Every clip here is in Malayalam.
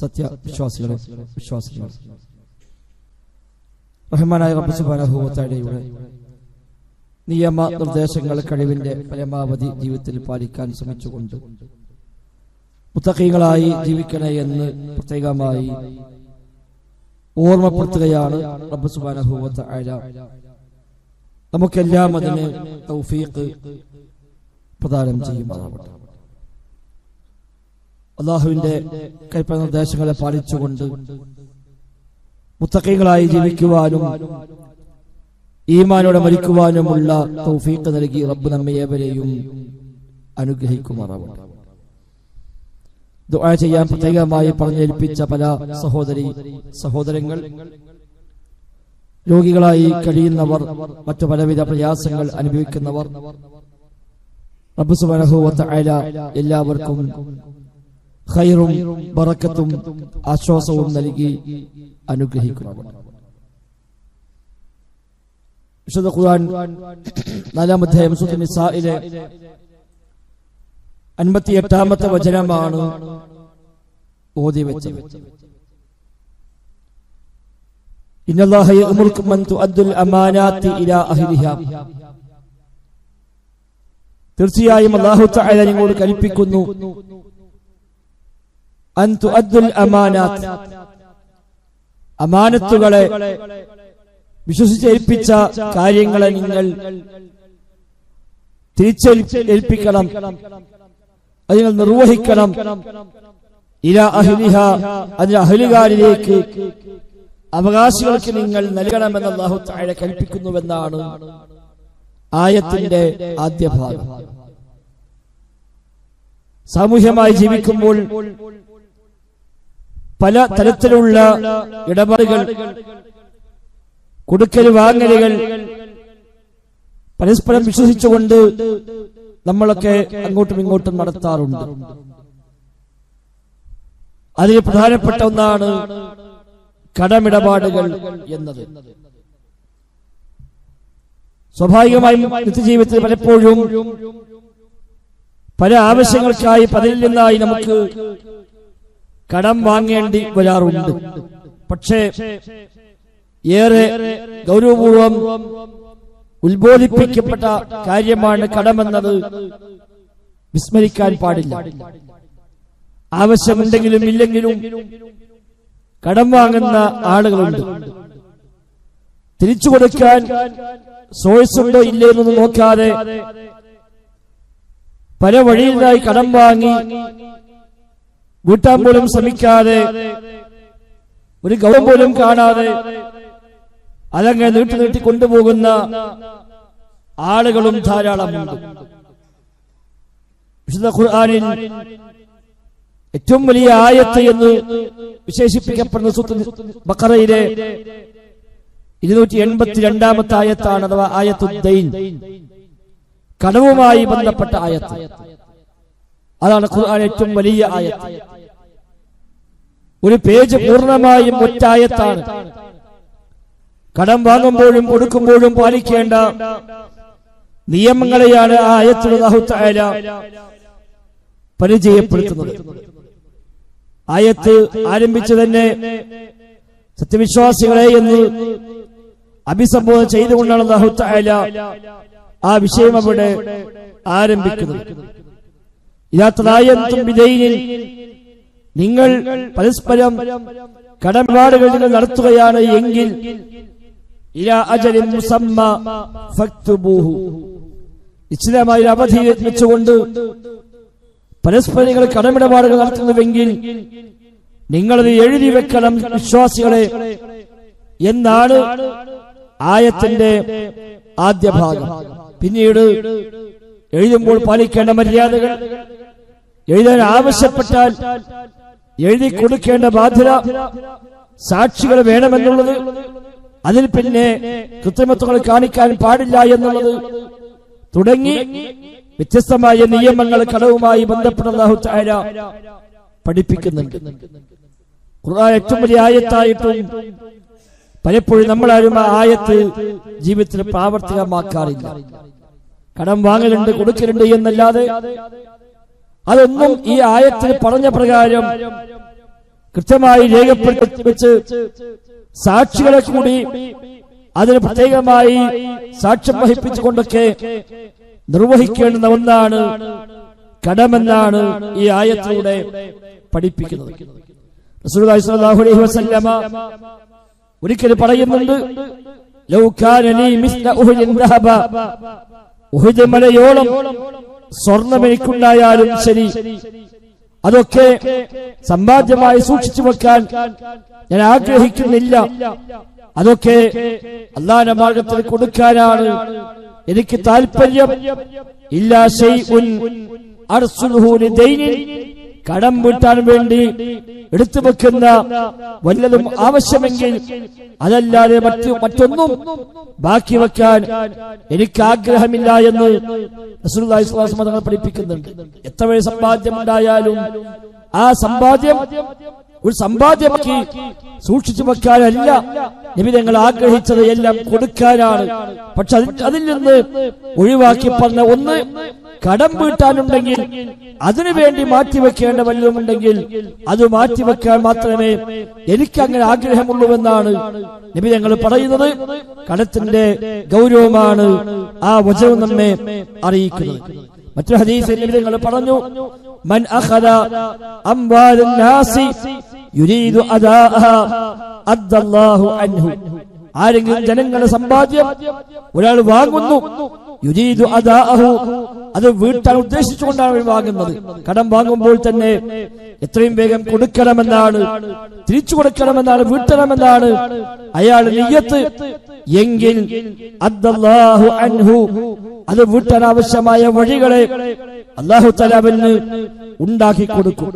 സത്യ വിശ്വാസികളെ വിശ്വാസികളെ. റഹ്മാനായ റബ്ബ് നിയമ നിർദ്ദേശങ്ങൾ കഴിവിന്റെ പരമാവധി ജീവിതത്തിൽ പാലിക്കാൻ ശ്രമിച്ചുകൊണ്ട് മുത്തക്കീകളായി ജീവിക്കണേ എന്ന് പ്രത്യേകമായി ഓർമ്മപ്പെടുത്തുകയാണ് റബ്ബ് തആല നമുക്കെല്ലാം അതിന് തൗഫീഖ് പ്രദാനം ചെയ്യുമാറാവട്ടെ. അള്ളാഹുവിന്റെ കൈപ്പ നിർദ്ദേശങ്ങളെ പാലിച്ചുകൊണ്ട് മുത്തക്കൈകളായി ജീവിക്കുവാനും ഈമാനോടെ മരിക്കുവാനുമുള്ള തൗഫീഖ് നൽകി റബ്ബ് നമ്മയേവരെയും അനുഗ്രഹിക്കുമാറാവട്ടെ. ദുആ ചെയ്യാൻ പ്രത്യേകമായി പറഞ്ഞേൽപ്പിച്ച പല സഹോദരി സഹോദരങ്ങൾ രോഗികളായി കഴിയുന്നവർ മറ്റു പലവിധ പ്രയാസങ്ങൾ അനുഭവിക്കുന്നവർ റബ്ബ് തആല എല്ലാവർക്കും ഖൈറും ബറക്കത്തും ആശ്വാസവും നൽകി അനുഗ്രഹിക്കുന്നു വിശുദ്ധ ഖുർആൻ നാലാം അധ്യായം സൂറത്ത് നിസായിലെ അൻപത്തിയെട്ടാമത്തെ വചനമാണ് ഓതി വെച്ചത്. ഇന്നല്ലാഹ യഅമുറുക്കും അൻ തുഅദ്ദുൽ അമാനാത്തി ഇലാ അഹ്ലിഹാ. തീർച്ചയായും അല്ലാഹു തആല നിങ്ങളോട് കൽപ്പിക്കുന്നു അമാനാത്ത്. അമാനത്തുകളെ വിശ്വസിച്ചേൽപ്പിച്ച കാര്യങ്ങളെ നിങ്ങൾ തിരിച്ചേൽപ്പിക്കണം അത് നിങ്ങൾ നിർവഹിക്കണം. ഇല അഹ്ലിഹ അതിന്റെ അഹ്ലുകാരിലേക്ക് അവകാശികൾക്ക് നിങ്ങൾ നൽകണമെന്ന് അള്ളാഹു താഴെ കൽപ്പിക്കുന്നുവെന്നാണ് ആയത്തിന്റെ ആദ്യ ഭാഗം സാമൂഹ്യമായി ജീവിക്കുമ്പോൾ പല തരത്തിലുള്ള ഇടപാടുകൾ കൊടുക്കൽ വാങ്ങലുകൾ പരസ്പരം വിശ്വസിച്ചുകൊണ്ട് നമ്മളൊക്കെ അങ്ങോട്ടും ഇങ്ങോട്ടും നടത്താറുണ്ട്. അതിൽ പ്രധാനപ്പെട്ട ഒന്നാണ് കടമിടപാടുകൾ എന്നത്. സ്വാഭാവികമായും നിത്യജീവിതത്തിൽ പലപ്പോഴും പല ആവശ്യങ്ങൾക്കായി പതിൽ നിന്നായി നമുക്ക് കടം വാങ്ങേണ്ടി വരാറുണ്ട്. പക്ഷേ ഏറെ ഗൗരവപൂർവം ഉത്ബോധിപ്പിക്കപ്പെട്ട കാര്യമാണ് കടമെന്നത് വിസ്മരിക്കാൻ പാടില്ല. ആവശ്യമുണ്ടെങ്കിലും ഇല്ലെങ്കിലും കടം വാങ്ങുന്ന ആളുകളുണ്ട്. തിരിച്ചു കൊടുക്കാൻ സോഴ്സ് ഉണ്ടോ ഇല്ലേ എന്നൊന്നും നോക്കാതെ പല വഴിയിലായി കടം വാങ്ങി വീട്ടാൻ പോലും ശ്രമിക്കാതെ ഒരു ഗൗരവം പോലും കാണാതെ അതങ്ങനെ നീട്ടി നീട്ടി കൊണ്ടുപോകുന്ന ആളുകളും ധാരാളമുണ്ട് വിശുദ്ധ ഖുർആാനിൽ ഏറ്റവും വലിയ ആയത്ത് എന്ന് വിശേഷിപ്പിക്കപ്പെടുന്ന സുത്ത് ബക്കറയിലെ ഇരുന്നൂറ്റി എൺപത്തി രണ്ടാമത്തെ ആയത്താണ് അഥവാ ആയത്തുദ്ദൈൻ. കടവുമായി ബന്ധപ്പെട്ട ആയത്ത്. അതാണ് ഖുർആൻ ഏറ്റവും വലിയ ആയത്ത്. ഒരു പേജ് പൂർണമായും ഒറ്റായത്താണ് കടം വാങ്ങുമ്പോഴും കൊടുക്കുമ്പോഴും പാലിക്കേണ്ട നിയമങ്ങളെയാണ് ആ ആയത്തിൽ തആല പരിചയപ്പെടുത്തുന്നത്. ആയത്ത് ആരംഭിച്ചു തന്നെ സത്യവിശ്വാസികളെ എന്ന് അഭിസംബോധന ചെയ്തുകൊണ്ടാണ് തആല ആ വിഷയം അവിടെ ആരംഭിക്കുന്നത്. ഇതാത്തതായത്തും വിധൈനിൽ നിങ്ങൾ പരസ്പരം കടമ്പാടുകൾ നിങ്ങൾ നടത്തുകയാണ് എങ്കിൽ നിശ്ചിതമായ ഒരു അവധി വെച്ചുകൊണ്ട് പരസ്പരം നിങ്ങൾ കടമിടപാടുകൾ നടത്തുന്നുവെങ്കിൽ നിങ്ങളത് എഴുതി വെക്കണം വിശ്വാസികളെ. എന്നാണ് ആയത്തിന്റെ ആദ്യ ഭാഗം. പിന്നീട് എഴുതുമ്പോൾ പാലിക്കേണ്ട മര്യാദകൾ. എഴുതാൻ ആവശ്യപ്പെട്ടാൽ എഴുതി കൊടുക്കേണ്ട ബാധ്യത സാക്ഷികൾ വേണമെന്നുള്ളത്. അതിൽ പിന്നെ കൃത്രിമത്വങ്ങൾ കാണിക്കാൻ പാടില്ല എന്നുള്ളത്. തുടങ്ങി വ്യത്യസ്തമായ നിയമങ്ങൾ കടവുമായി ബന്ധപ്പെട്ട പഠിപ്പിക്കുന്നുണ്ട്. ഖുർആൻ ഏറ്റവും വലിയ ആയത്തായിട്ടും പലപ്പോഴും നമ്മളാരും ആ ആയത്ത് ജീവിതത്തിൽ പ്രാവർത്തികമാക്കാറില്ല. കടം വാങ്ങലുണ്ട് കൊടുക്കലുണ്ട് എന്നല്ലാതെ അതൊന്നും ഈ ആയത്തിൽ പറഞ്ഞ പ്രകാരം കൃത്യമായി രേഖപ്പെടുത്തി വെച്ച് സാക്ഷികളെ കൂടി അതിന് പ്രത്യേകമായി സാക്ഷ്യം വഹിപ്പിച്ചുകൊണ്ടൊക്കെ നിർവഹിക്കേണ്ടുന്ന ഒന്നാണ് കടമെന്നാണ് ഈ ആയത്തിലൂടെ പഠിപ്പിക്കുന്നത്. ഒരിക്കലും വസല്ലമ ഒരിക്കൽ പറയുന്നുണ്ട് ലൗ കാന ലീ മിസ്ല ഉഹുദിൻ ഉഹുദ് മലയോളം സ്വർണം എനിക്കുണ്ടായാലും ശരി. അതൊക്കെ സമ്പാദ്യമായി സൂക്ഷിച്ചു വെക്കാൻ ഞാൻ ആഗ്രഹിക്കുന്നില്ല. അതൊക്കെ അള്ളാന്റെ മാർഗത്തിൽ കൊടുക്കാനാണ് എനിക്ക് താല്പര്യം ഇല്ലാ കടം വീട്ടാൻ വേണ്ടി എടുത്തു വെക്കുന്ന വല്ലതും ആവശ്യമെങ്കിൽ അതല്ലാതെ മറ്റു മറ്റൊന്നും ബാക്കി വെക്കാൻ എനിക്ക് ആഗ്രഹമില്ല എന്ന് തങ്ങൾ പഠിപ്പിക്കുന്നുണ്ട്. എത്ര വഴി സമ്പാദ്യം ഉണ്ടായാലും ആ സമ്പാദ്യം ഒരു സമ്പാദ്യമാക്കി സൂക്ഷിച്ചു വെക്കാനല്ല നബി ആഗ്രഹിച്ചത്. എല്ലാം കൊടുക്കാനാണ്. പക്ഷെ അതിൽ നിന്ന് ഒഴിവാക്കി പറഞ്ഞ ഒന്ന് കടം വീട്ടാനുണ്ടെങ്കിൽ അതിനുവേണ്ടി മാറ്റിവെക്കേണ്ട വല്ലതുമുണ്ടെങ്കിൽ അത് മാറ്റിവെക്കാൻ മാത്രമേ എനിക്ക് അങ്ങനെ ആഗ്രഹമുള്ളൂവെന്നാണ് നബി ഞങ്ങൾ പറയുന്നത്. കടത്തിന്റെ ഗൗരവമാണ് ആ വചനം നമ്മെ അറിയിക്കുന്നത്. മറ്റൊരു ഹദീസിൽ നബി ഞങ്ങൾ പറഞ്ഞു മൻ അഖദ യുരീദു അദാഅഹ അദ്ദല്ലാഹു അൻഹു. ആരെങ്കിലും ജനങ്ങളുടെ സമ്പാദ്യം ഒരാൾ വാങ്ങുന്നു യുരീദു അത് വീട്ടാൻ ഉദ്ദേശിച്ചുകൊണ്ടാണ് അവൻ വാങ്ങുന്നത്. കടം വാങ്ങുമ്പോൾ തന്നെ എത്രയും വേഗം കൊടുക്കണമെന്നാണ്. തിരിച്ചു കൊടുക്കണമെന്നാണ് വീട്ടണമെന്നാണ്. അയാൾ നെയ്യത്ത് എങ്കിൽ അൻഹു. അത് വീട്ടാൻ ആവശ്യമായ വഴികളെ അള്ളാഹു തലാവിന് ഉണ്ടാക്കി കൊടുക്കും.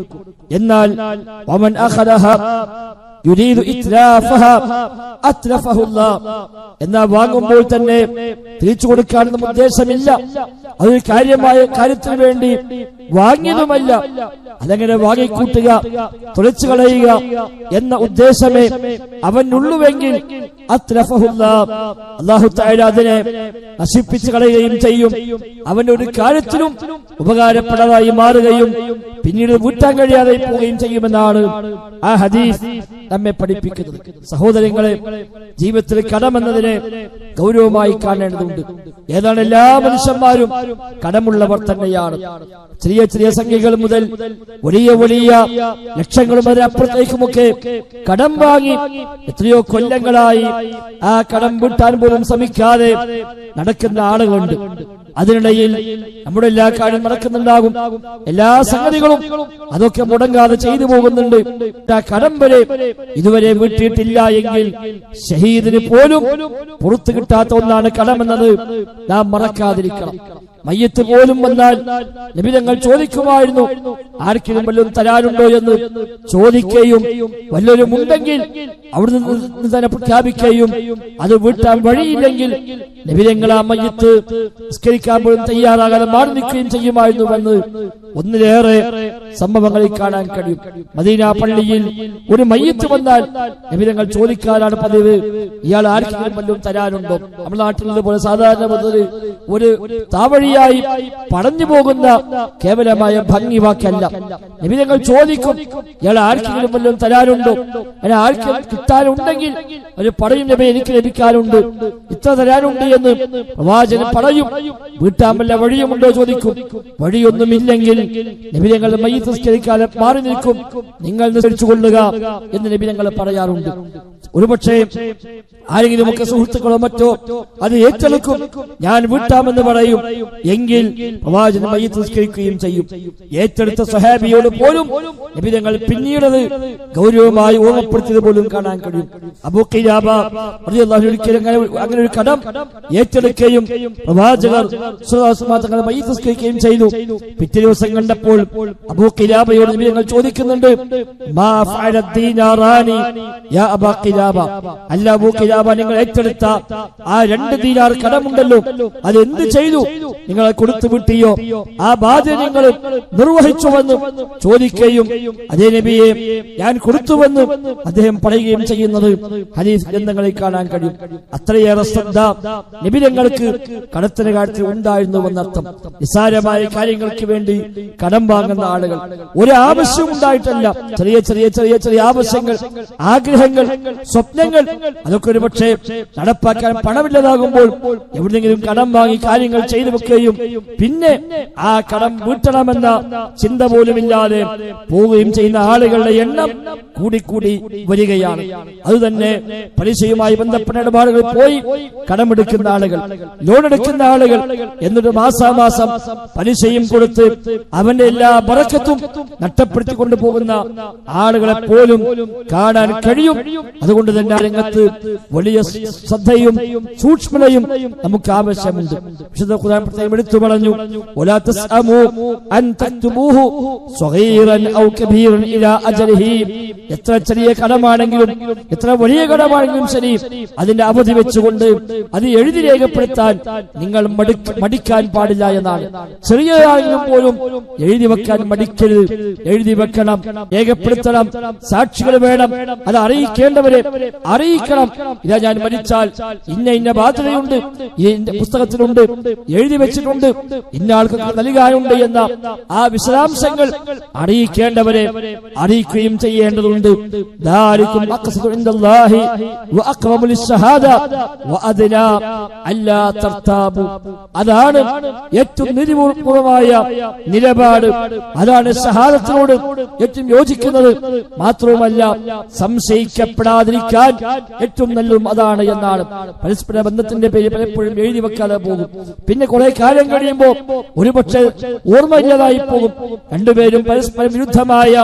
എന്നാൽ അല്ലാഹ് എന്നാ വാങ്ങുമ്പോൾ തന്നെ തിരിച്ചു കൊടുക്കാനൊന്നും ഉദ്ദേശമില്ല. അതൊരു കാര്യമായ കാര്യത്തിന് വേണ്ടി വാങ്ങിയതുമല്ല. അതങ്ങനെ വാങ്ങിക്കൂട്ടുക? തുളച്ചു കളയുക എന്ന ഉദ്ദേശമേ അവനുള്ളുവെങ്കിൽ. അള്ളാഹു അതിനെ നശിപ്പിച്ചു കളയുകയും ചെയ്യും. അവന്റെ ഒരു കാര്യത്തിലും ഉപകാരപ്പെടാതായി മാറുകയും പിന്നീട് വീട്ടാൻ കഴിയാതെ പോവുകയും ചെയ്യുമെന്നാണ് ആ ഹദീസ് നമ്മെ പഠിപ്പിക്കുന്നത്. സഹോദരങ്ങളെ ജീവിതത്തിൽ കടമെന്നതിനെ ഗൗരവമായി കാണേണ്ടതുണ്ട്. ഏതാണ് എല്ലാ മനുഷ്യന്മാരും കടമുള്ളവർ തന്നെയാണ്. ചെറിയ ചെറിയ സംഖ്യകൾ മുതൽ വലിയ വലിയ ലക്ഷങ്ങളും അതിനപ്പുറത്തേക്കുമൊക്കെ കടം വാങ്ങി എത്രയോ കൊല്ലങ്ങളായി ആ കടം വീട്ടാൻ പോലും ശ്രമിക്കാതെ നടക്കുന്ന ആളുകളുണ്ട്. അതിനിടയിൽ നമ്മുടെ എല്ലാ കാര്യം നടക്കുന്നുണ്ടാകും. എല്ലാ സംഗതികളും അതൊക്കെ മുടങ്ങാതെ ചെയ്തു പോകുന്നുണ്ട്. ആ കടം വരെ ഇതുവരെ വീട്ടിയിട്ടില്ല എങ്കിൽ ഷഹീദിന് പോലും പുറത്തു കിട്ടാത്ത ഒന്നാണ് കടമെന്നത്. നാം മറക്കാതിരിക്കണം. മയ്യത്ത് പോലും വന്നാൽ നിബിധങ്ങൾ ചോദിക്കുമായിരുന്നു. ആർക്കെങ്കിലും വല്ലതും തരാനുണ്ടോ എന്ന് ചോദിക്കുകയും വല്ലവരും ഉണ്ടെങ്കിൽ നിന്ന് തന്നെ പ്രഖ്യാപിക്കുകയും അത് വീട്ടാൻ വഴിയില്ലെങ്കിൽ നിബിധങ്ങൾ ആ മയ്യത്ത് നിസ്കരിക്കാൻ പോലും തയ്യാറാകാതെ മാറി നിൽക്കുകയും ചെയ്യുമായിരുന്നു എന്ന് ഒന്നിലേറെ സംഭവങ്ങളിൽ കാണാൻ കഴിയും. മദീന പള്ളിയിൽ ഒരു മയ്യത്ത് വന്നാൽ നബിതങ്ങൾ ചോദിക്കാനാണ് പതിവ്. ഇയാൾ ആർക്കെങ്കിലും വല്ലതും തരാനുണ്ടോ? നമ്മുടെ നാട്ടിലുള്ളതുപോലെ സാധാരണ ഒരു ഒരു താവഴിയായി പടഞ്ഞു പോകുന്ന കേവലമായ ഭംഗി വാക്കല്ല നബി ഞങ്ങൾ ചോദിക്കും ഇയാൾ ആർക്കെങ്കിലും വല്ലതും തരാനുണ്ടോ? അങ്ങനെ ആർക്കും കിട്ടാനുണ്ടെങ്കിൽ ഒരു പടയും നബി എനിക്ക് ലഭിക്കാനുണ്ട്. ഇത്ര തരാനുണ്ട് എന്ന് പ്രവാചകൻ പറയും. വീട്ടാൻ വല്ല വഴിയുമുണ്ടോ? ചോദിക്കും. വഴിയൊന്നുമില്ലെങ്കിൽ നബിതങ്ങൾ മൈ സംസ്കരിക്കാതെ മാറി നിൽക്കും. നിങ്ങൾ നിസ്കരിച്ചു കൊള്ളുക എന്ന് നബി ഞങ്ങൾ പറയാറുണ്ട്. ഒരുപക്ഷെ ആരെങ്കിലും ഒക്കെ സുഹൃത്തുക്കളോ മറ്റോ അത് ഏറ്റെടുക്കും. ഞാൻ വീട്ടാമെന്ന് പറയും. എങ്കിൽ പ്രവാചകൻ മയ്യത്ത് നിസ്കരിക്കുകയും ചെയ്യും. ഏറ്റെടുത്ത സഹാബിയോട് പോലും നബി തങ്ങൾ പിന്നീടത് ഗൗരവമായി ഓർമ്മപ്പെടുത്തിയത് പോലും കാണാൻ കഴിയും. അബൂ ഖിലാബ റളിയല്ലാഹു അൻഹു ഒരിക്കലും അങ്ങനെ അങ്ങനെ ഒരു കടം ഏറ്റെടുക്കുകയും പ്രവാചകർ തങ്ങളെ മയ്യത്ത് നിസ്കരിക്കുകയും ചെയ്തു. പിറ്റേ ദിവസം കണ്ടപ്പോൾ അബൂ ഖിലാബയോട് നബി തങ്ങൾ ചോദിക്കുന്നുണ്ട് മാ ഫഅല ദീനാറാനി യാ അബാ ഖിലാബ അല്ല അബൂ ഖിലാബ നിങ്ങൾ ഏറ്റെടുത്ത ആ രണ്ട് ദീനാർ കടമുണ്ടല്ലോ. അത് എന്ത് ചെയ്തു? നിങ്ങളെ കൊടുത്തു വിട്ടിയോ? ആ ബാധ്യത നിങ്ങൾ നിർവഹിച്ചുവെന്ന് ചോദിക്കുകയും അതേ നബിയെ ഞാൻ കൊടുത്തുവെന്ന് അദ്ദേഹം പറയുകയും ചെയ്യുന്നത് ഹരീസ് ഗ്രന്ഥങ്ങളിൽ കാണാൻ കഴിയും. അത്രയേറെ ശ്രദ്ധ നിബിരങ്ങൾക്ക് കടത്തിന് കാര്യത്തിൽ ഉണ്ടായിരുന്നുവെന്നർത്ഥം നിസാരമായ കാര്യങ്ങൾക്ക് വേണ്ടി കടം വാങ്ങുന്ന ആളുകൾ. ഒരു ആവശ്യവും ഉണ്ടായിട്ടല്ല. ചെറിയ ചെറിയ ചെറിയ ചെറിയ ആവശ്യങ്ങൾ ആഗ്രഹങ്ങൾ സ്വപ്നങ്ങൾ അതൊക്കെ ഒരു പക്ഷേ നടപ്പാക്കാൻ പണമില്ലാതാകുമ്പോൾ എവിടെയെങ്കിലും കടം വാങ്ങി കാര്യങ്ങൾ ചെയ്തു വെക്കുകയും പിന്നെ ആ കടം വീട്ടണമെന്ന ചിന്ത പോലുമില്ലാതെ പോവുകയും ചെയ്യുന്ന ആളുകളുടെ എണ്ണം കൂടിക്കൂടി വരികയാണ്. അതുതന്നെ പലിശയുമായി ബന്ധപ്പെട്ട ഇടപാടുകൾ പോയി കടമെടുക്കുന്ന ആളുകൾ ലോൺ എടുക്കുന്ന ആളുകൾ എന്നിട്ട് മാസാമാസം പലിശയും കൊടുത്ത് അവന്റെ എല്ലാ ബറക്കത്തും നഷ്ടപ്പെടുത്തി കൊണ്ടുപോകുന്ന ആളുകളെ പോലും കാണാൻ കഴിയും. അതുകൊണ്ട് തന്നെ രംഗത്ത് വലിയ ശ്രദ്ധയും സൂക്ഷ്മതയും നമുക്ക് ആവശ്യമുണ്ട്. വിശുദ്ധ എടുത്തു പറഞ്ഞു എത്ര ചെറിയ കടമാണെങ്കിലും എത്ര വലിയ കടമാണെങ്കിലും ശരി അതിന്റെ അവധി വെച്ചുകൊണ്ട് അത് എഴുതി രേഖപ്പെടുത്താൻ നിങ്ങൾ മടിക്കാൻ പാടില്ല എന്നാണ്. ചെറിയതാണെങ്കിലും പോലും എഴുതി വെക്കാൻ മടിക്കരുത്. എഴുതി വെക്കണം രേഖപ്പെടുത്തണം സാക്ഷികൾ വേണം അത് അറിയിക്കേണ്ടവരെ അറിയിക്കണം. ഇതാ ഞാൻ മരിച്ചാൽ ഇന്ന ഇന്ന ബാധ്യതയുണ്ട് പുസ്തകത്തിലുണ്ട്. എഴുതി വെച്ച് വെച്ചിട്ടുണ്ട്. ഇന്നാൾക്ക് നൽകാനുണ്ട് എന്ന ആ വിശദാംശങ്ങൾ അറിയിക്കേണ്ടവരെ അറിയിക്കുകയും ചെയ്യേണ്ടതുണ്ട്. അതാണ് ഏറ്റവും നിരിപൂർവമായ നിലപാട്. അതാണ് സഹാദത്തിനോട് ഏറ്റവും യോജിക്കുന്നത്. മാത്രവുമല്ല സംശയിക്കപ്പെടാതിരിക്കാൻ ഏറ്റവും നല്ലതും അതാണ് എന്നാണ്. പരസ്പര ബന്ധത്തിന്റെ പേര് പലപ്പോഴും എഴുതി വെക്കാതെ പോകും. പിന്നെ കുറെ കാലം കഴിയുമ്പോൾ ഒരുപക്ഷെ ഓർമ്മയില്ലാതായി പോകും. രണ്ടുപേരും പരസ്പരം വിരുദ്ധമായ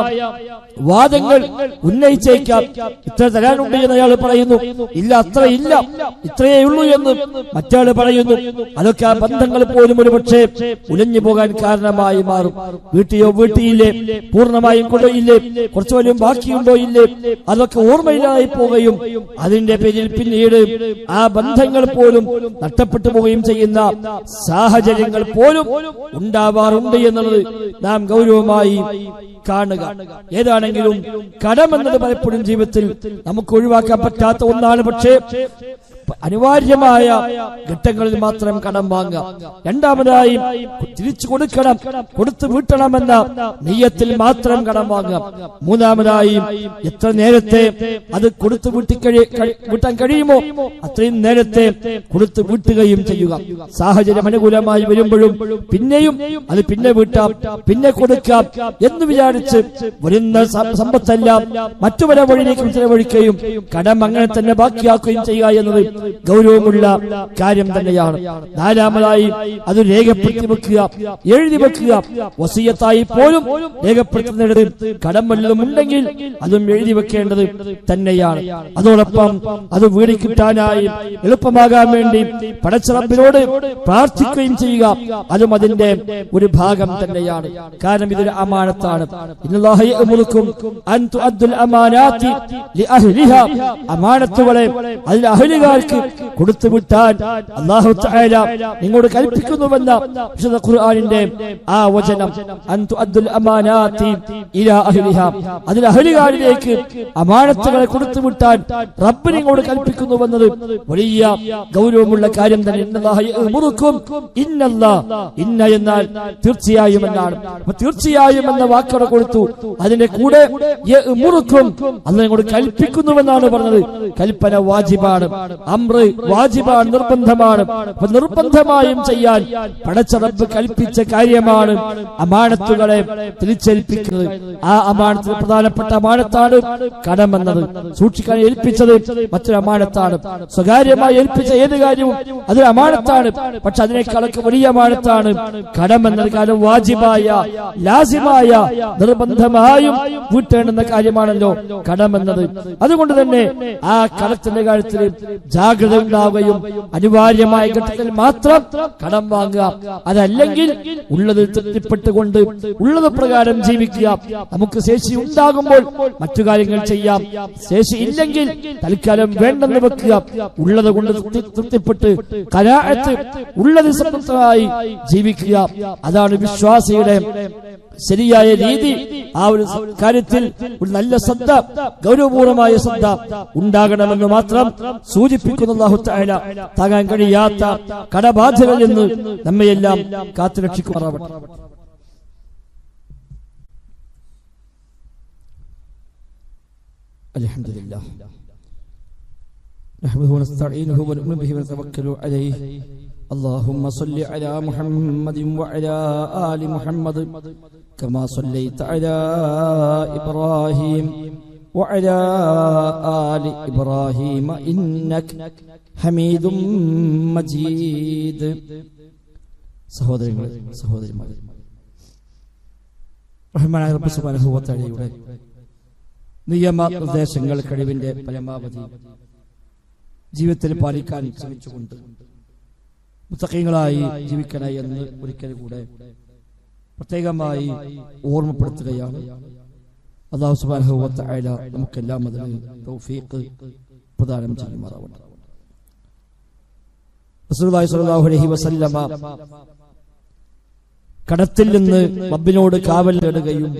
വാദങ്ങൾ ഉന്നയിച്ചേക്കാം. ഇത്ര തരാനുണ്ട് എന്ന് അയാൾ പറയുന്നു. ഇല്ല അത്ര ഇല്ല. ഇത്രയേ ഉള്ളൂ എന്ന് മറ്റാൾ പറയുന്നു. അതൊക്കെ ആ ബന്ധങ്ങൾ പോലും ഒരു പക്ഷേ ഉലഞ്ഞു പോകാൻ കാരണമായി മാറും. വീട്ടിയോ വീട്ടിയില്ലേ? പൂർണമായും കൊണ്ടോയില്ലേ? കുറച്ചു പോലും ബാക്കിയുണ്ടോ ഇല്ലേ? അതൊക്കെ ഓർമ്മയില്ലാതായി പോവുകയും അതിന്റെ പേരിൽ പിന്നീട് ആ ബന്ധങ്ങൾ പോലും നഷ്ടപ്പെട്ടു പോവുകയും ചെയ്യുന്ന സാഹചര്യങ്ങൾ പോലും ഉണ്ടാവാറുണ്ട് എന്നുള്ളത് നാം ഗൗരവമായി കാണുക. ഏതാണെങ്കിലും കടമെന്നത് പലപ്പോഴും ജീവിതത്തിൽ നമുക്ക് ഒഴിവാക്കാൻ പറ്റാത്ത ഒന്നാണ്. പക്ഷേ അനിവാര്യമായ ഘട്ടങ്ങളിൽ മാത്രം കടം വാങ്ങാം രണ്ടാമതായി തിരിച്ചു കൊടുക്കണം കൊടുത്തു വീട്ടണമെന്ന നെയ്യത്തിൽ മാത്രം കടം വാങ്ങാം മൂന്നാമതായി എത്ര നേരത്തെ അത് കൊടുത്തു കഴി- വീട്ടാൻ കഴിയുമോ അത്രയും നേരത്തെ കൊടുത്തു വീട്ടുകയും ചെയ്യുക. സാഹചര്യം അനുകൂലമായി വരുമ്പോഴും പിന്നെയും അത് പിന്നെ വീട്ടാം പിന്നെ കൊടുക്കാം എന്ന് വിചാരിച്ച് വരുന്ന സമ്പത്തെല്ലാം മറ്റു പല വഴിയിലേക്കും ചെലവഴിക്കുകയും കടം അങ്ങനെ തന്നെ ബാക്കിയാക്കുകയും ചെയ്യുക എന്നത് ഗൗരവമുള്ള കാര്യം തന്നെയാണ്. നാലാമതായി അത് രേഖപ്പെടുത്തി വെക്കുക എഴുതി വെക്കുക. വസീയത്തായി പോലും രേഖപ്പെടുത്തുന്നിടത്ത് കടം വല്ലതും ഉണ്ടെങ്കിൽ അതും എഴുതി വെക്കേണ്ടത് തന്നെയാണ്. അതോടൊപ്പം അത് വീട് കിട്ടാനായി എളുപ്പമാകാൻ വേണ്ടി പടച്ചിറപ്പിനോട് പ്രാർത്ഥിക്കുകയും ചെയ്യുക. അതും അതിന്റെ ഒരു ഭാഗം തന്നെയാണ്. കാരണം ഇതൊരു അമാനത്താണ്. അമാനത്തുകളെ അതിൽ അഹലുകാർക്ക് കൊടുത്തു വിട്ടാൻ അള്ളാഹു നിങ്ങളോട് കൽപ്പിക്കുന്നുവെന്ന വിശുദ്ധ ഖുർആാനിന്റെ ആ വചനം അന്തു തുഅദ്ദുൽ അമാനാത്തി ഇലാ അമാനത്തുകളെ കൊടുത്തു വിട്ടാൻ റബ്ബ് നിങ്ങളോട് കൽപ്പിക്കുന്നുവെന്നത് വലിയ ഗൗരവമുള്ള കാര്യം തന്നെ. ഇന്ന എന്നാൽ തീർച്ചയായും എന്നാണ്. തീർച്ചയായും എന്ന വാക്കുകൾ കൊടുത്തു. അതിന്റെ കൂടെ അത് നിങ്ങളോട് കൽപ്പിക്കുന്നുവെന്നാണ് പറഞ്ഞത്. കൽപ്പന വാജിബാണ്. അമ്ര് വാജിബാണ് നിർബന്ധമാണ്. നിർബന്ധമായും ചെയ്യാൻ പടച്ച റബ്ബ് കൽപ്പിച്ച കാര്യമാണ് അമാനത്തുകളെ തിരിച്ചേൽപ്പിക്കുന്നത്. ആ അമാനത്തിന് പ്രധാനപ്പെട്ട അമാനത്താണ് കടമെന്നത്. സൂക്ഷിക്കാൻ ഏൽപ്പിച്ചത് മറ്റൊരു അമാനത്താണ്. സ്വകാര്യമായി ഏൽപ്പിച്ച ഏത് കാര്യവും അതൊരു അമാനത്താണ്. പക്ഷെ അതിനേക്കാളൊക്കെ വലിയ അമാനത്താണ് കടമെന്നത്. കാലം വാജിബായ ലാസിമായ നിർബന്ധമായും വീട്ടേണ്ടുന്ന കാര്യമാണല്ലോ കടമെന്നത്. അതുകൊണ്ട് തന്നെ ആ കടത്തിന്റെ കാര്യത്തിൽ ജാഗ്രത ഉണ്ടാവുകയും അനിവാര്യമായ ഘട്ടത്തിൽ മാത്രം കടം വാങ്ങുക. അതല്ലെങ്കിൽ ഉള്ളതിൽ തൃപ്തിപ്പെട്ടുകൊണ്ട് ഉള്ളത് പ്രകാരം ജീവിക്കുക. നമുക്ക് ശേഷി ഉണ്ടാകുമ്പോൾ മറ്റു കാര്യങ്ങൾ ചെയ്യാം. ശേഷി ഇല്ലെങ്കിൽ തൽക്കാലം വേണ്ടെന്ന് വെക്കുക. ഉള്ളത് കൊണ്ട് തൃപ്തി- തൃപ്തിപ്പെട്ട് കലാഴത്ത് ഉള്ളത് സംതൃപ്തമായി ജീവിക്കുക. അതാണ് വിശ്വാസിയുടെ ശരിയായ രീതി. ആ ഒരു കാര്യത്തിൽ ഒരു നല്ല ശ്രദ്ധ ഗൗരവപൂർവമായ ശ്രദ്ധ ഉണ്ടാകണമെന്ന് മാത്രം സൂചിപ്പിക്കുന്ന അല്ലാഹു തആല താങ്ങാൻ കഴിയാത്ത കടബാധ്യതകളിൽ നിന്ന് നമ്മയെല്ലാം കാത്തുരക്ഷിക്കുമാറാവട്ടെ الحمد لله نحمده ونستعينه ونؤمن به ونتوكل عليه اللهم صل على محمد وعلى آل محمد كما صليت على إبراهيم وعلى آل إبراهيم إنك حميد مجيد സഹോദരങ്ങളെ സഹോദരിമാരെ റഹ്മാനായ റബ്ബ് സുബ്ഹാനഹു വ തആലയുടെ നിയമ നിർദ്ദേശങ്ങൾ കഴിവിന്റെ പരമാവധി ജീവിതത്തിൽ പാലിക്കാൻ ശ്രമിച്ചുകൊണ്ട് മുത്തക്കങ്ങളായി ജീവിക്കണേ എന്ന് ഒരിക്കൽ കൂടെ പ്രത്യേകമായി ഓർമ്മപ്പെടുത്തുകയാണ് അള്ളാഹു തആല നമുക്കെല്ലാം അതിന് തൗഫീഖ് പ്രദാനം ചെയ്യുമാറാവട്ടെ. അലൈഹി വസല്ലമ കടത്തിൽ നിന്ന് റബ്ബിനോട് കാവൽ നേടുകയും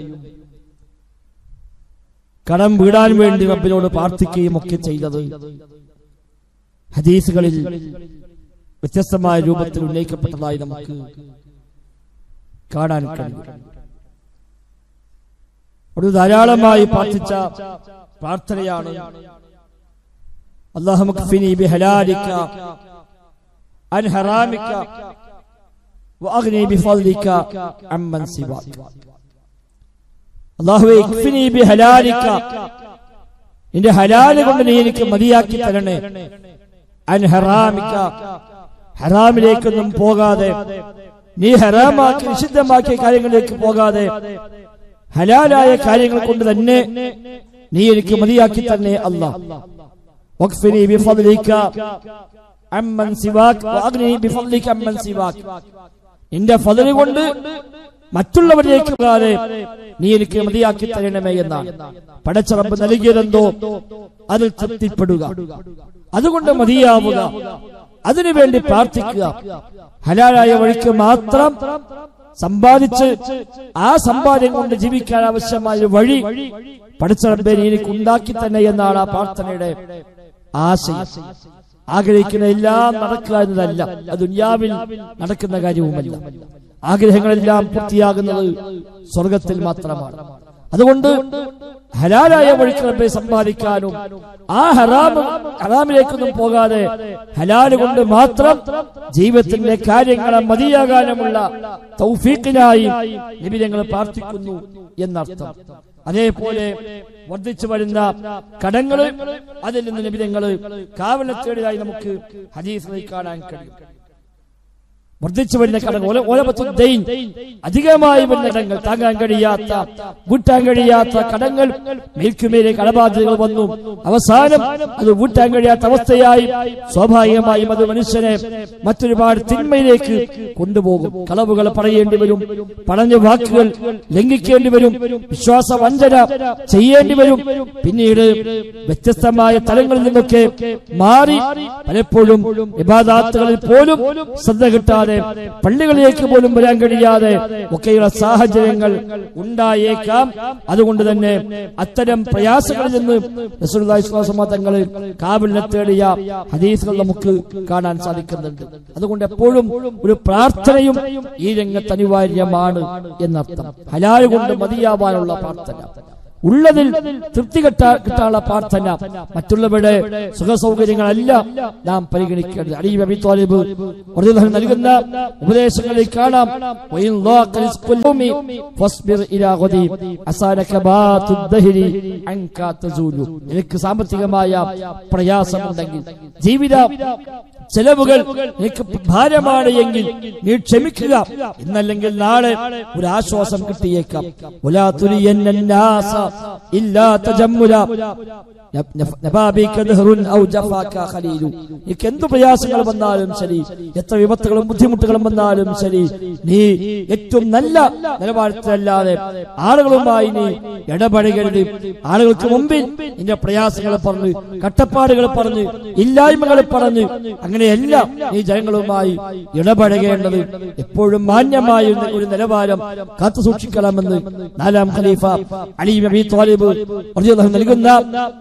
കടം വീടാൻ വേണ്ടി റബ്ബിനോട് പ്രാർത്ഥിക്കുകയും ഒക്കെ ചെയ്തത് ഹദീസുകളിൽ വ്യത്യസ്തമായ രൂപത്തിൽ ഉന്നയിക്കപ്പെട്ടതായി നമുക്ക് കാണാൻ കഴിയും. ഒരു ധാരാളമായി പ്രാർത്ഥിച്ച പ്രാർത്ഥനയാണ്. അള്ളാഹു മക്ഫിനി ബിഹലാലിക അൻ ഹറാമിക വഅഗ്നി ബിഫദ്ലിക അമ്മൻ സിവാക. അള്ളാഹുവെ ഇക്ഫിനി ബിഹലാലിക നിന്റെ കൊണ്ട് നീ എനിക്ക് മതിയാക്കി തരണേ. അൻ ഹറാമിലേക്കൊന്നും പോകാതെ നീ ഹറാമാക്കി നിഷിദ്ധമാക്കിയ കാര്യങ്ങളിലേക്ക് പോകാതെ ഹലാലായ കാര്യങ്ങൾ കൊണ്ട് തന്നെ നീ എനിക്ക് മതിയാക്കി തന്നെ അല്ല. വഖ്ഫിനി ബിഫദ്ലിക അമ്മൻ സിവാക് വഅഗ്നി ബിഫദ്ലിക അമ്മൻ സിവാക് നിന്റെ ഫضل കൊണ്ട് മറ്റുള്ളവരിലേക്ക് പോകാതെ നീ എനിക്ക് മതിയാക്കി തരണമേ എന്നാണ്. പടച്ചറമ്പ് നൽകിയതെന്തോ അതിൽ തൃപ്തിപ്പെടുക. അതുകൊണ്ട് മതിയാവുക. അതിനുവേണ്ടി പ്രാർത്ഥിക്കുക. ഹലാലായ വഴിക്ക് മാത്രം സമ്പാദിച്ച് ആ സമ്പാദ്യം കൊണ്ട് ജീവിക്കാൻ ആവശ്യമായ വഴി പഠിച്ചറമ്പേ നീ എനിക്ക് ഉണ്ടാക്കി തന്നെ എന്നാണ് ആ പ്രാർത്ഥനയുടെ ആശയം. ആഗ്രഹിക്കുന്ന എല്ലാം നടക്കുക എന്നതല്ല. അത് ദുനിയാവിൽ നടക്കുന്ന കാര്യവുമല്ല. ആഗ്രഹങ്ങളെല്ലാം പൂർത്തിയാകുന്നത് സ്വർഗത്തിൽ മാത്രമാണ്. അതുകൊണ്ട് ഹലാലായ വഴിക്ക് റബ്ബെ സമ്പാദിക്കാനും ആ ഹറാമും ഹറാമിലേക്കൊന്നും പോകാതെ ഹലാൽ കൊണ്ട് മാത്രം ജീവിതത്തിന്റെ കാര്യങ്ങളെ മതിയാകാനുമുള്ള തൗഫീഖിനായി നബി ഞങ്ങൾ പ്രാർത്ഥിക്കുന്നു എന്നർത്ഥം. അതേപോലെ വർദ്ധിച്ചു വരുന്ന കടങ്ങൾ അതിൽ നിന്ന് നിബിധങ്ങൾ കാവലത്തേടിയതായി നമുക്ക് ഹദീസിനെ കാണാൻ കഴിയും. വർദ്ധിച്ചു വരുന്ന കടങ്ങൾ അധികമായി വരുന്ന കടങ്ങൾ താങ്ങാൻ കഴിയാത്ത വീട്ടാൻ കഴിയാത്ത കടങ്ങൾ മേൽക്കുമേലെ കടബാധ്യതകൾ വന്നു. അവസാനം അത് വീട്ടാൻ കഴിയാത്ത അവസ്ഥയായി സ്വാഭാവികമായും അത് മനുഷ്യനെ മറ്റൊരുപാട് തിന്മയിലേക്ക് കൊണ്ടുപോകും. കളവുകൾ പറയേണ്ടി വരും പറഞ്ഞ വാക്കുകൾ ലംഘിക്കേണ്ടി വരും വിശ്വാസ വഞ്ചന ചെയ്യേണ്ടി വരും. പിന്നീട് വ്യത്യസ്തമായ തലങ്ങളിൽ നിന്നൊക്കെ മാറി പലപ്പോഴും വിവാദാത്തുകളിൽ പോലും ശ്രദ്ധ കിട്ടാതെ പള്ളികളിലേക്ക് പോലും വരാൻ കഴിയാതെ ഒക്കെയുള്ള സാഹചര്യങ്ങൾ ഉണ്ടായേക്കാം. അതുകൊണ്ട് തന്നെ അത്തരം പ്രയാസങ്ങളിൽ നിന്ന് വസല്ലം തങ്ങൾ തേടിയ ഹദീസുകൾ നമുക്ക് കാണാൻ സാധിക്കുന്നുണ്ട്. അതുകൊണ്ട് എപ്പോഴും ഒരു പ്രാർത്ഥനയും ഈ രംഗത്ത് അനിവാര്യമാണ് എന്നർത്ഥം. ഹലാൽ കൊണ്ട് മതിയാവാനുള്ള പ്രാർത്ഥന. ഉള്ളതിൽ തൃപ്തി കിട്ടാ കിട്ടാനുള്ള പ്രാർത്ഥന. മറ്റുള്ളവരുടെ സുഖ സൗകര്യങ്ങളല്ല നാം പരിഗണിക്കേണ്ടത്. അലീബ് അബി താലിബ് നൽകുന്ന ഉപദേശങ്ങളിൽ കാണാം. എനിക്ക് സാമ്പത്തികമായ പ്രയാസമുണ്ടെങ്കിൽ ജീവിത ചെലവുകൾ നിനക്ക് ഭാരമാണ് എങ്കിൽ നീ ക്ഷമിക്കുക. എന്നല്ലെങ്കിൽ നാളെ ഒരു ആശ്വാസം കിട്ടിയേക്കാം എന്ത് പ്രയാസങ്ങൾ വന്നാലും ശരി. എത്ര വിപത്തുകളും ബുദ്ധിമുട്ടുകളും വന്നാലും ശരി. നീ ഏറ്റവും നല്ല നിലവാരത്തിലല്ലാതെ ആളുകളുമായി നീ ഇടപഴകരുത്. ആളുകൾക്ക് മുമ്പിൽ നിന്റെ പ്രയാസങ്ങൾ പറഞ്ഞ് കട്ടപ്പാടുകൾ പറഞ്ഞ് ഇല്ലായ്മകൾ പറഞ്ഞ് അങ്ങനെയല്ല. ഈ ജനങ്ങളുമായി ഇടപഴകേണ്ടത് എപ്പോഴും മാന്യമായ ഒരു- നിലവാരം കാത്തു സൂക്ഷിക്കണമെന്ന് നാലാം ഖലീഫ അലി നബി താലിബ് നൽകുന്ന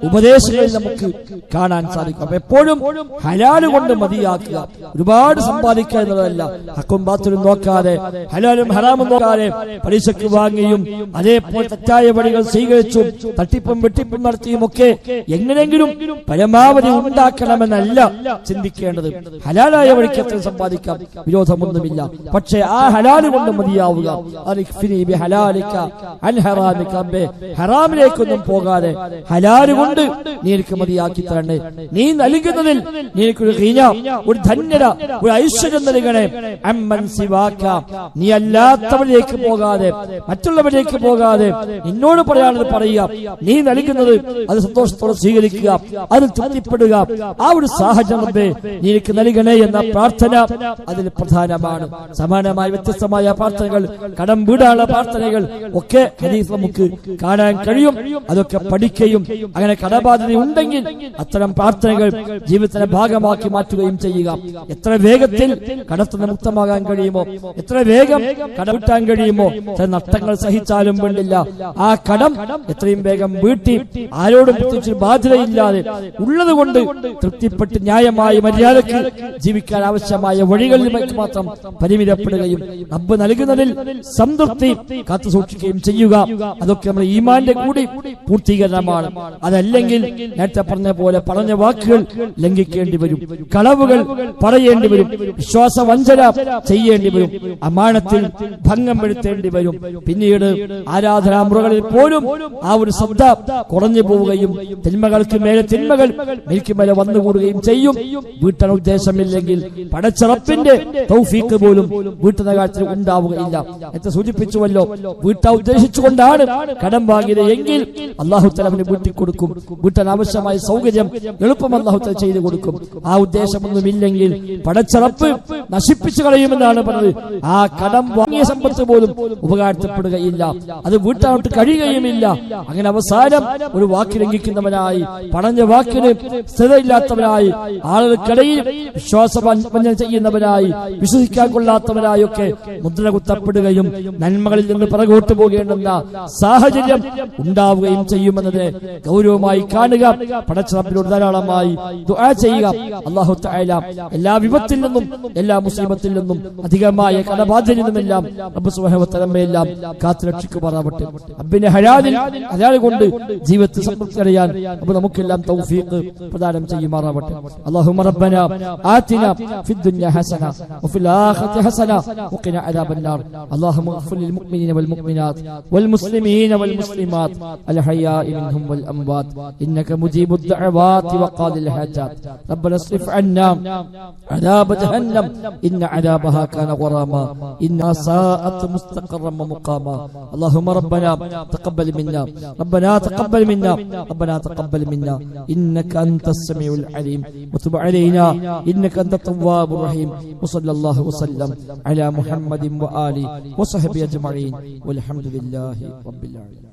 ഉപദേശങ്ങളിൽ നമുക്ക് കാണാൻ സാധിക്കും. അപ്പൊ എപ്പോഴും ഹലാൽ കൊണ്ട് മതിയാക്കുക. ഒരുപാട് സമ്പാദിക്കുക എന്നുള്ളതല്ല ഹക്കും ബാത്തിലും നോക്കാതെ ഹലാലും ഹറാമും നോക്കാതെ പലിശക്ക് വാങ്ങിയും അതേപോലെ തെറ്റായ വഴികൾ സ്വീകരിച്ചും തട്ടിപ്പും വെട്ടിപ്പും നടത്തിയും ഒക്കെ എങ്ങനെങ്കിലും പരമാവധി ഉണ്ടാക്കണമെന്നല്ല ചിന്തിക്കേണ്ടത്. ഹലാലായ വഴിക്ക് എത്ര സമ്പാദിക്കാം. വിരോധമൊന്നുമില്ല. പക്ഷേ ആ ഹലാൽ കൊണ്ട് മതിയാവുക. ഹറാമിലേക്കൊന്നും പോകാതെ ഹലാൽ കൊണ്ട് നീ എനിക്ക് മതിയാക്കി തരണേ. നീ നൽകുന്നതിൽ നീ എനിക്കൊരു ഖീന ഒരു ധന്യത ഒരു ഐശ്വര്യം നൽകണേ. അമ്മൻ സിവാക്ക നീ അല്ലാത്തവരിലേക്ക് പോകാതെ മറ്റുള്ളവരിലേക്ക് പോകാതെ നിന്നോട് പറയാനുള്ളത് പറയുക. നീ നൽകുന്നത് അത് സന്തോഷത്തോടെ സ്വീകരിക്കുക. അത് തൃപ്തിപ്പെടുക. ആ ഒരു സാഹചര്യം നീ എനിക്ക് നൽകണേ എന്ന പ്രാർത്ഥന അതിൽ പ്രധാനമാണ്. സമാനമായ വ്യത്യസ്തമായ പ്രാർത്ഥനകൾ കടം വീടാനുള്ള പ്രാർത്ഥനകൾ ഒക്കെ ഹദീസ് നമുക്ക് കാണാൻ കഴിയും. അതൊക്കെ പഠിക്കുകയും അങ്ങനെ കടബാധ്യത ഉണ്ടെങ്കിൽ അത്തരം പ്രാർത്ഥനകൾ ജീവിതത്തിന്റെ ഭാഗമാക്കി മാറ്റുകയും ചെയ്യുക. എത്ര വേഗത്തിൽ കടത്തിന് മുക്തമാകാൻ കഴിയുമോ? എത്ര വേഗം കടവിട്ടാൻ കഴിയുമോ? ചില നഷ്ടങ്ങൾ സഹിച്ചാലും വേണ്ടില്ല. ആ കടം എത്രയും വേഗം വീട്ടി ആരോടും ബാധ്യതയില്ലാതെ ഉള്ളത് കൊണ്ട് തൃപ്തിപ്പെട്ട് ന്യായമായി മര്യാദയ്ക്ക് ജീവിക്കാൻ ആവശ്യമായ വഴികളിലേക്ക് മാത്രം പരിമിതപ്പെടുകയും റബ്ബ് നൽകുന്നതിൽ സംതൃപ്തി കാത്തു സൂക്ഷിക്കുകയും ചെയ്യുക. അതൊക്കെ നമ്മുടെ ഈമാന്റെ കൂടി പൂർത്തീകരണമാണ്. അതല്ലെങ്കിൽ നേരത്തെ പറഞ്ഞ പോലെ പറഞ്ഞ വാക്കുകൾ ലംഘിക്കേണ്ടി വരും. കളവുകൾ പറയേണ്ടി വരും. വിശ്വാസ വഞ്ചന ചെയ്യേണ്ടി വരും. അമാനത്തിൽ ഭംഗം വരുത്തേണ്ടി വരും. പിന്നീട് ആരാധനാ മുറകളിൽ പോലും ആ ഒരു ശ്രദ്ധ കുറഞ്ഞു പോവുകയും തിന്മകൾക്ക് മേലെ തിന്മകൾ മേൽക്ക് വന്നുകൂടുകയും ചെയ്യും. വീട്ട വീട്ടാൻ ഉദ്ദേശമില്ലെങ്കിൽ പടച്ചറപ്പിന്റെ തൗഫീക്ക് പോലും വീട്ടുന്ന കാര്യത്തിൽ ഉണ്ടാവുകയില്ല. എന്ന് സൂചിപ്പിച്ചുവല്ലോ വീട്ടാ ഉദ്ദേശിച്ചുകൊണ്ടാണ് കടം വാങ്ങിയത് എങ്കിൽ അള്ളാഹു തലവിന് വീട്ടിൽ കൊടുക്കും. വീട്ടാൻ ആവശ്യമായ സൗകര്യം എളുപ്പം അള്ളാഹു തല ചെയ്തു കൊടുക്കും. ആ ഉദ്ദേശമൊന്നുമില്ലെങ്കിൽ പടച്ചറപ്പ് നശിപ്പിച്ചു കളയുമെന്നാണ് പറഞ്ഞത്. ആ കടം വാങ്ങിയ സമ്പത്ത് പോലും ഉപകാരപ്പെടുകയില്ല. അത് വീട്ടാനോട്ട് കഴിയുകയുമില്ല. അങ്ങനെ അവസാനം ഒരു വാക്ക് ലംഘിക്കുന്നവനായി പറഞ്ഞ വാക്കിന് സ്ഥിരയില്ലാത്തവനായി ആളുകൾക്കിടയിൽ വിശ്വാസപഞ്ചന ചെയ്യുന്നവരായി വിശ്വസിക്കാൻ കൊള്ളാത്തവരായൊക്കെ മുദ്ര കുത്തപ്പെടുകയും നന്മകളിൽ നിന്ന് പിറകോട്ട് പോകേണ്ടുന്ന സാഹചര്യം ഉണ്ടാവുകയും ചെയ്യുമെന്നതിനെ ഗൗരവമായി കാണുക. പടച്ചറപ്പിലൂടെ ധാരാളമായി ചെയ്യുക. അള്ളാഹു എല്ലാ വിപത്തിൽ നിന്നും എല്ലാ മുസ്ലിമത്തിൽ നിന്നും അധികമായ കടബാധ്യതയിൽ നിന്നുമെല്ലാം എല്ലാം കാത്തുരക്ഷിക്കു പറയാവട്ടെ അബിനെ ഹരാതിൽ അയാൾ കൊണ്ട് ജീവിതത്തിൽ സംതൃപ്തി അറിയാൻ അപ്പൊ നമുക്കെല്ലാം തൗഫീഖ് പ്രദാനം ചെയ്യുമാറാവട്ടെ. അള്ളാഹു മറബന آتنا في الدنيا حسنة وفي الآخرة حسنة وقنا عذاب النار. اللهم اغفر للمؤمنين والمؤمنات والمسلمين والمسلمات الحياء منهم والأموات. إنك مجيب الدعوات وقاضي الحاجات. ربنا اصرف عنا عذاب جهنم. إن عذابها كان غراما. إنها ساءت مستقرا ومقاما. اللهم ربنا تقبل منا. ربنا تقبل منا. ربنا تقبل منا. إنك أنت السميع العليم. وتب علينا. إنك أنت التواب الرحيم وصلى الله وسلم على محمد وآله وصحبه أجمعين والحمد لله رب العالمين